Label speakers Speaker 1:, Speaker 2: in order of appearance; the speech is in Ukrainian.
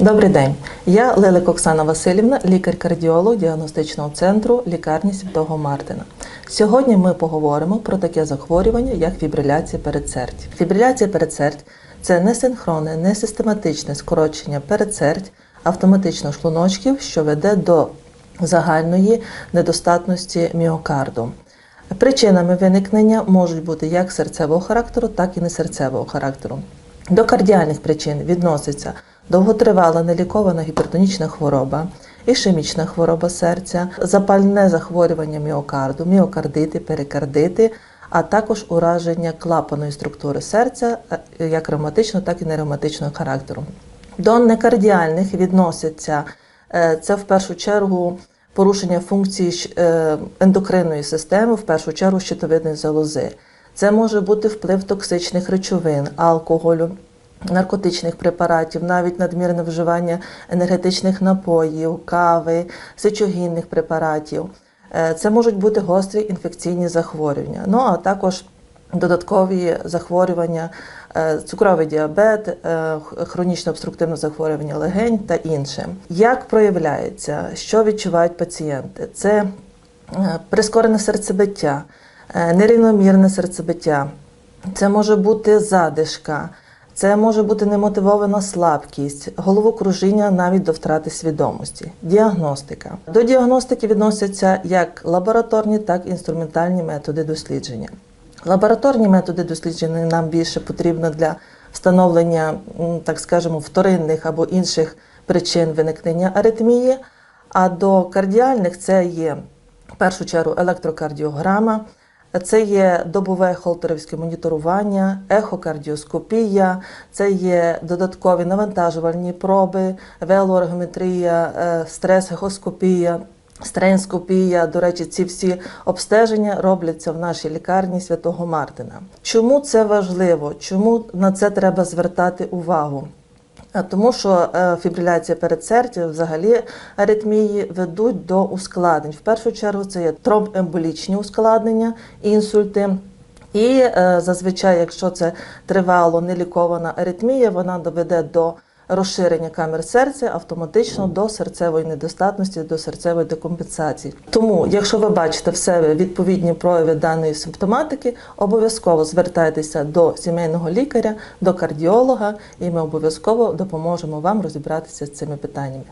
Speaker 1: Добрий день. Я Лелик Оксана Васильівна, лікар-кардіолог діагностичного центру лікарні Святого Мартина. Сьогодні ми поговоримо про таке захворювання, як фібриляція передсердь. Фібриляція передсердь – це несинхронне, несистематичне скорочення передсердь автоматично шлуночків, що веде до загальної недостатності міокарду. Причинами виникнення можуть бути як серцевого характеру, так і несерцевого характеру. До кардіальних причин відноситься довготривала нелікована гіпертонічна хвороба, ішемічна хвороба серця, запальне захворювання міокарду, міокардити, перикардити, а також ураження клапаної структури серця е, як ревматичного, так і неревматичного характеру. До некардіальних відносяться е, це в першу чергу порушення функції е, ендокринної системи, в першу чергу щитовидної залози. Це може бути вплив токсичних речовин, алкоголю, наркотичних препаратів, навіть надмірне вживання енергетичних напоїв, кави, сечогінних препаратів. Е, Це можуть бути гострі інфекційні захворювання, ну а також додаткові захворювання, е, цукровий діабет, е, х- хронічне обструктивне захворювання легень та інше. Як проявляється, що відчувають пацієнти? Це прискорене серцебиття, нерівномірне серцебиття, це може бути задишка, це може бути немотивована слабкість, головокружіння навіть до втрати свідомості. Діагностика. До діагностики відносяться як лабораторні, так і інструментальні методи дослідження. Лабораторні методи дослідження нам більше потрібно для встановлення, так скажемо, вторинних або інших причин виникнення аритмії. А до кардіальних це є в першу чергу електрокардіограма, це є добове холтерівське моніторування, ехокардіоскопія, це є додаткові навантажувальні проби, велоергометрія, е, стрес-ехоскопія, стренскопія. До речі, ці всі обстеження робляться в нашій лікарні Святого Мартина. Чому це важливо? Чому на це треба звертати увагу? Тому що е, фібриляція передсердя, взагалі аритмії ведуть до ускладнень. В першу чергу це є тромбемболічні ускладнення, інсульти. І е, зазвичай, якщо це тривало нелікована аритмія, вона доведе до розширення камер серця автоматично до серцевої недостатності, до серцевої декомпенсації. Тому, якщо ви бачите в себе відповідні прояви даної симптоматики, обов'язково звертайтеся до сімейного лікаря, до кардіолога, і ми обов'язково допоможемо вам розібратися з цими питаннями.